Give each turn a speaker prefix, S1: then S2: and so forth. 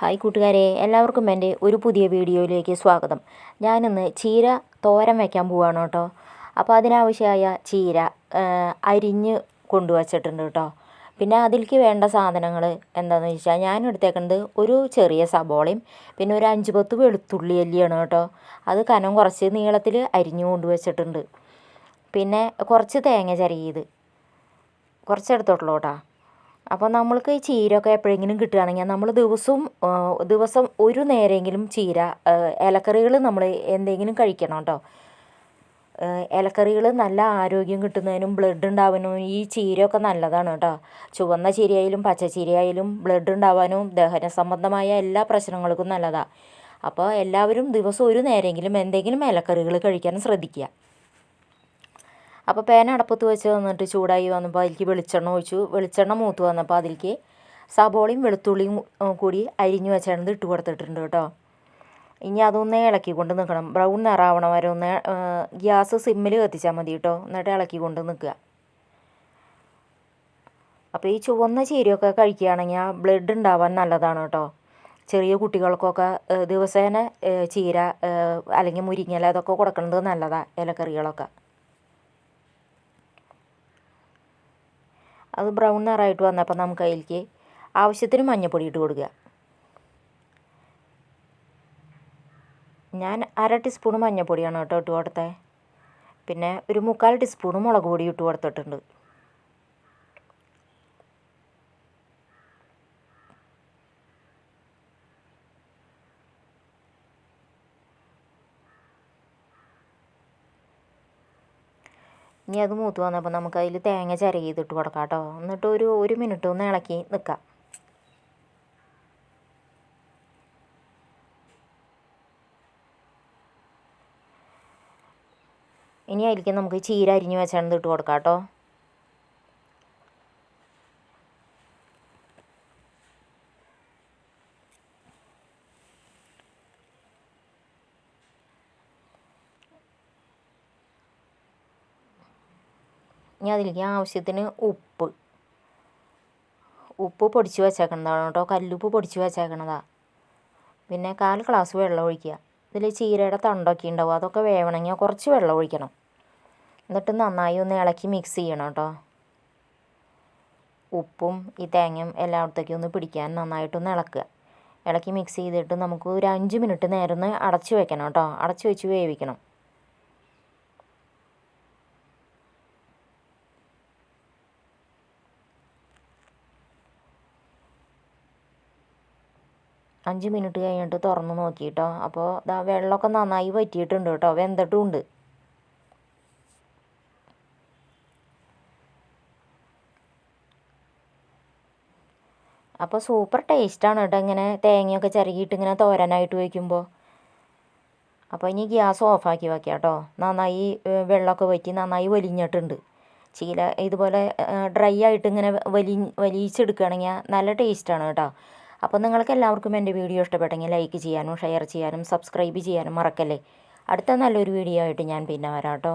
S1: Hi കൂട്ടുകാരെ എല്ലാവർക്കും എന്റെ ഒരു പുതിയ വീഡിയോയിലേക്ക് സ്വാഗതം. ഞാനിന്ന് ചീര തോരൻ വയ്ക്കാൻ പോവാണ് കേട്ടോ. അപ്പോൾ അതിനാവശ്യമായ ചീര അരിഞ്ഞ് കൊണ്ടുവച്ചിട്ടുണ്ട് കേട്ടോ. പിന്നെ അതിലേക്ക് വേണ്ട സാധനങ്ങൾ എന്താണെന്ന് വെച്ചാൽ ഞാൻ എടുത്തേക്കുന്നത് ഒരു ചെറിയ സബോളയും പിന്നെ ഒരു അഞ്ച് പത്ത് വെളുത്തുള്ളി അല്ലിയാണ് കേട്ടോ. അത് കനം കുറച്ച് നീളത്തിൽ അരിഞ്ഞു കൊണ്ടുവച്ചിട്ടുണ്ട്. പിന്നെ കുറച്ച് തേങ്ങ ചിരകിയത്. കുറച്ചെടുത്തോട്ടുള്ളൂ കേട്ടോ. അപ്പോൾ നമ്മൾക്ക് ഈ ചീരയൊക്കെ എപ്പോഴെങ്കിലും കിട്ടുകയാണെങ്കിൽ നമ്മൾ ദിവസവും ദിവസം ഒരു നേരമെങ്കിലും ചീര ഇലക്കറികൾ നമ്മൾ എന്തെങ്കിലും കഴിക്കണം കേട്ടോ. ഇലക്കറികൾ നല്ല ആരോഗ്യം കിട്ടുന്നതിനും ബ്ലഡ് ഉണ്ടാവാനും ഈ ചീരയൊക്കെ നല്ലതാണ് കേട്ടോ. ചുവന്ന ചീരയായാലും പച്ച ചീരയായാലും ബ്ലഡ് ഉണ്ടാവാനും ദഹന സംബന്ധമായ എല്ലാ പ്രശ്നങ്ങൾക്കും നല്ലതാണ് അപ്പോൾ എല്ലാവരും ദിവസം ഒരു നേരമെങ്കിലും എന്തെങ്കിലും ഇലക്കറികൾ കഴിക്കാൻ ശ്രദ്ധിക്കുക. അപ്പോൾ പേന അടപ്പത്ത് വെച്ച് വന്നിട്ട് ചൂടായി വന്നപ്പോൾ അതിലേക്ക് വെളിച്ചെണ്ണ ഒഴിച്ചു. വെളിച്ചെണ്ണ മൂത്ത് വന്നപ്പോൾ അതിലേക്ക് സബോളയും വെളുത്തുള്ളിയും കൂടി അരിഞ്ഞു വെച്ചാണ് ഇട്ട് കൊടുത്തിട്ടുണ്ട് കേട്ടോ. ഇനി അതൊന്ന് ഇളക്കി കൊണ്ട് നിൽക്കണം ബ്രൗൺ നിറാവണം വരെ ഒന്ന് ഗ്യാസ് സിമ്മിൽ കത്തിച്ചാൽ മതി കേട്ടോ. എന്നിട്ട് ഇളക്കി കൊണ്ട് നിൽക്കുക അപ്പോൾ ഈ ചുവന്ന ചീരയൊക്കെ കഴിക്കുകയാണെങ്കിൽ ആ ബ്ലഡ് ഉണ്ടാവാൻ നല്ലതാണ് കേട്ടോ. ചെറിയ കുട്ടികൾക്കൊക്കെ ദിവസേന ചീര അല്ലെങ്കിൽ മുരിങ്ങല അതൊക്കെ കൊടുക്കുന്നത് നല്ലതാണ് ഇലക്കറികളൊക്കെ. അത് ബ്രൗൺ നിറമായിട്ട് വന്നപ്പോൾ നമുക്ക് അതിലേക്ക് ആവശ്യത്തിന് മഞ്ഞൾപ്പൊടി ഇട്ട് കൊടുക്കുക. ഞാൻ അര ടീസ്പൂൺ മഞ്ഞൾപ്പൊടിയാണ് കേട്ടോ ഇട്ട് കൊടുത്തത്. പിന്നെ ഒരു മുക്കാൽ ടീസ്പൂൺ മുളക് പൊടി ഇട്ട് കൊടുത്തിട്ടുണ്ട്. ഇനി അത് മൂത്ത് വന്നപ്പോൾ നമുക്ക് അതിൽ തേങ്ങ ചിരകിയിട്ട് കൊടുക്കാം കേട്ടോ. എന്നിട്ട് ഒരു ഒരു മിനിറ്റ് ഒന്ന് ഇളക്കി നിൽക്കാം. ഇനി അതിലേക്ക് നമുക്ക് ചീര അരിഞ്ഞ് വെച്ചാണ് ഇട്ട് കൊടുക്കാം കേട്ടോ. ഇനി അതിലേക്ക് ആവശ്യത്തിന് ഉപ്പ്. ഉപ്പ് പൊടിച്ച് വെച്ചേക്കണതാണ് കേട്ടോ. കല്ലുപ്പ് പൊടിച്ച് വെച്ചേക്കണതാണ് പിന്നെ കാൽ ഗ്ലാസ് വെള്ളം ഒഴിക്കുക. ഇതിൽ ചീരയുടെ തണ്ടൊക്കെ ഉണ്ടാവും. അതൊക്കെ വേവണമെങ്കിൽ കുറച്ച് വെള്ളം ഒഴിക്കണം. എന്നിട്ട് നന്നായി ഒന്ന് ഇളക്കി മിക്സ് ചെയ്യണം കേട്ടോ. ഉപ്പും ഈ തേങ്ങയും എല്ലായിടത്തേക്കും ഒന്ന് പിടിക്കാൻ നന്നായിട്ടൊന്ന് ഇളക്കുക. ഇളക്കി മിക്സ് ചെയ്തിട്ട് നമുക്ക് ഒരു അഞ്ച് മിനിറ്റ് നേരം ഒന്ന് അടച്ച് വെക്കണം കേട്ടോ. അടച്ച് വെച്ച് വേവിക്കണം. അഞ്ച് മിനിറ്റ് കഴിഞ്ഞിട്ട് തുറന്ന് നോക്കി കേട്ടോ അപ്പോൾ ദാ വെള്ളമൊക്കെ നന്നായി വറ്റിയിട്ടുണ്ട് കേട്ടോ. വെന്തിട്ടുമുണ്ട്. അപ്പോൾ സൂപ്പർ ടേസ്റ്റാണ് കേട്ടോ. ഇങ്ങനെ തേങ്ങയൊക്കെ ചിരകിയിട്ട് ഇങ്ങനെ തോരനായിട്ട് വയ്ക്കുമ്പോൾ അപ്പോൾ ഇനി ഗ്യാസ് ഓഫാക്കി വയ്ക്കാം കേട്ടോ. നന്നായി വെള്ളമൊക്കെ വറ്റി നന്നായി വലിഞ്ഞിട്ടുണ്ട്. ചീല ഇതുപോലെ ഡ്രൈ ആയിട്ട് ഇങ്ങനെ വലി വലിയിച്ചെടുക്കുകയാണെങ്കിൽ നല്ല ടേസ്റ്റാണ് കേട്ടോ. അപ്പോൾ നിങ്ങൾക്ക് എല്ലാവർക്കും എന്റെ വീഡിയോ ഇഷ്ടപ്പെട്ടെങ്കിൽ ലൈക്ക് ചെയ്യാനും ഷെയർ ചെയ്യാനും സബ്സ്ക്രൈബ് ചെയ്യാനും മറക്കല്ലേ? അടുത്ത നല്ലൊരു വീഡിയോ ആയിട്ട് ഞാൻ പിന്നെ വരാം കേട്ടോ.